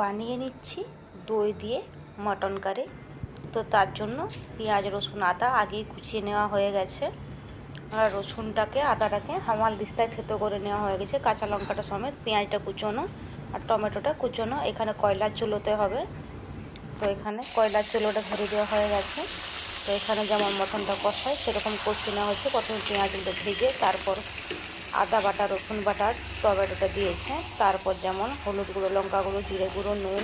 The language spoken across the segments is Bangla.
বানিয়ে নিচ্ছি, দই দিয়ে, মটন কারি। তো তার জন্য পেঁয়াজ, রসুন, আদা আগেই কুচিয়ে নেওয়া হয়ে গেছে। আর রসুনটাকে, আদাটাকে হামাল দিস্তায় থেতো করে নেওয়া হয়ে গেছে। কাঁচা লঙ্কাটা সমেত, পেঁয়াজটা কুচোনো আর টমেটোটা কুচোনো। এখানে কয়লার চুলোতে হবে। তো এখানে কয়লার চুলোটা ধরে দেওয়া হয়ে গেছে। তো এখানে যেমন মটনটা কষায়, সেরকম কষিয়ে নেওয়া হচ্ছে প্রথমে পেঁয়াজগুলো ভেজে, তারপর আদা বাটা, রসুন বাটা, টমেটোটা দিয়েছে। তারপর যেমন হলুদ গুঁড়ো, লঙ্কা গুঁড়ো, জিরে গুঁড়ো, নুন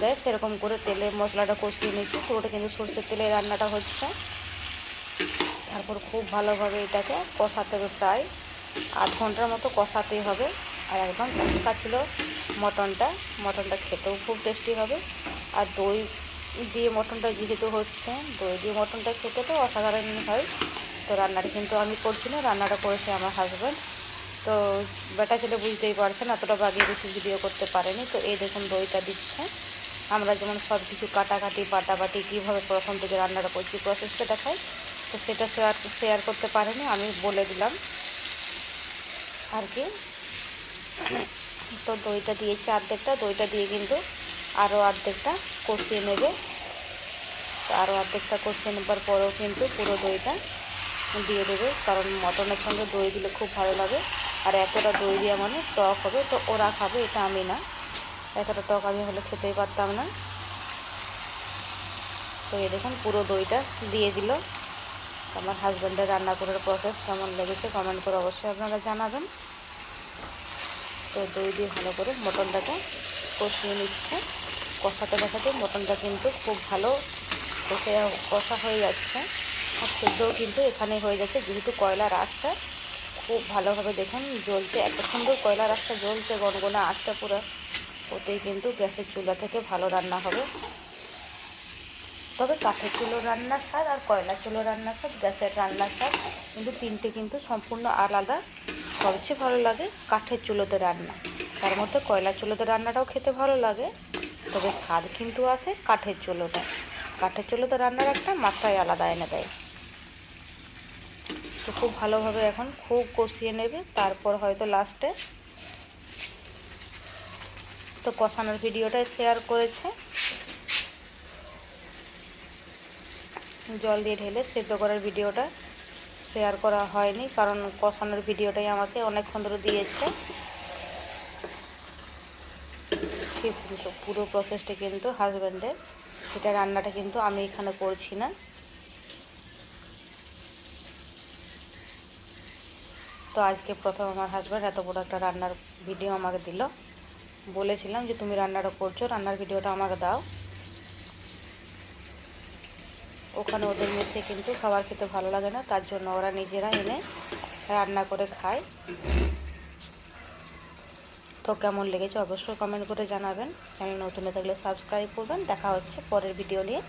দেয়, সেরকম করে তেলে মশলাটা কষিয়ে নিয়েছি। পুরোটা কিন্তু সর্ষের তেলে রান্নাটা হচ্ছে। তারপর খুব ভালোভাবে এটাকে কষাতে হবে প্রায় আধ ঘণ্টার মতো কষাতেই হবে। আর একদম টাটকা ছিল মটনটা। মটনটা খেতেও খুব টেস্টি হবে। আর দই দিয়ে মটনটা যেহেতু হচ্ছে, দই দিয়ে মটনটা খেতে তো অসাধারণ হয়। রান্নাটা কিন্তু আমি করছি না, রান্নাটা করেছে আমার হাজব্যান্ড তো বেটা ছেলে বুঝতেই পারছেন, এতটা বাগিয়ে বেশি ভিডিও করতে পারেনি। তো এই দেখুন দইটা দিচ্ছে। আমরা যেমন সব কিছু কাটাকাটি, বাটাবাটি, কীভাবে প্রথম থেকে রান্নাটা করছি প্রসেসটা দেখাই। তো সেটা শেয়ার শেয়ার করতে পারেনি, আমি বলে দিলাম। আর কি? তো দইটা দিয়েছি অর্ধেকটা দইটা দিয়ে কিন্তু আরও অর্ধেকটা কষিয়ে নেবে। তো আরও অর্ধেকটা কষিয়ে নেবার পরেও কিন্তু পুরো দইটা দিয়ে দেবে। কারণ মটনের সঙ্গে দই দিলে খুব ভালো লাগে। আর এতটা দই দেওয়া মানে টক হবে। তো ওরা খাবে, এটা আমি না। এতটা টক আমি হলে খেতেই পারতাম না। তো এই দেখুন, পুরো দইটা দিয়ে দিল। আমার হাজব্যান্ডের রান্না করার প্রসেস কেমন লেগেছে কমেন্ট করে অবশ্যই আপনারা জানাবেন। তো দই দিয়ে ভালো করে মটনটাকে কষিয়ে নিচ্ছে। কষাতে কষাতে মটনটা কিন্তু খুব ভালো কষে কষা হয়ে যাচ্ছে। আর সেদ্ধও কিন্তু এখানেই হয়ে যাচ্ছে যেহেতু কয়লার আঁচটা খুব ভালোভাবে দেখুন জ্বলছে। এত সুন্দর কয়লার আঁচটা জ্বলছে, গনগনা আঁচটা পুরো। ওতেই কিন্তু গ্যাসের চুলা থেকে ভালো রান্না হবে। তবে কাঠের চুলো রান্নার স্বাদ আর কয়লার চুলো রান্নার স্বাদ, গ্যাসের রান্নার স্বাদ কিন্তু তিনটে কিন্তু সম্পূর্ণ আলাদা। সবচেয়ে ভালো লাগে কাঠের চুলোতে রান্না। তার মধ্যে কয়লার চুলোতে রান্নাটাও খেতে ভালো লাগে। তবে স্বাদ কিন্তু আসে কাঠের চুলোটা কাঠের চুলোতে রান্নার একটা মাত্রায় আলাদা এনে দেয়। খুব ভালোভাবে এখন খুব কষিয়ে নেবে, তারপর হয়তো লাস্টে তো কষানোর ভিডিওটাই শেয়ার করেছে। জল দিয়ে ঢেলে সেদ্ধ করার ভিডিওটা শেয়ার করা হয়নি, কারণ কষানোর ভিডিওটাই আমাকে অনেকক্ষণ ধরে দিয়েছে। পুরো প্রসেসটা কিন্তু হাজব্যান্ডের সেটা রান্নাটা কিন্তু আমি এখানে করছি না। তো আজকে প্রথম আমার হাজব্যান্ড এত বড় একটা রান্নার ভিডিও আমাকে দিল। বলেছিলাম যে, তুমি রান্নাটা করছ, রান্নার ভিডিওটা আমাকে দাও। ওখানে ওদের মেসে কিন্তু খাবার খেতে ভালো লাগে না, তার জন্য ওরা নিজেরা এনে রান্না করে খায়। তো কেমন লেগেছে অবশ্যই কমেন্ট করে জানাবেন। চ্যানেল নতুন থাকলে সাবস্ক্রাইব করবেন। দেখা হচ্ছে পরের ভিডিও নিয়ে।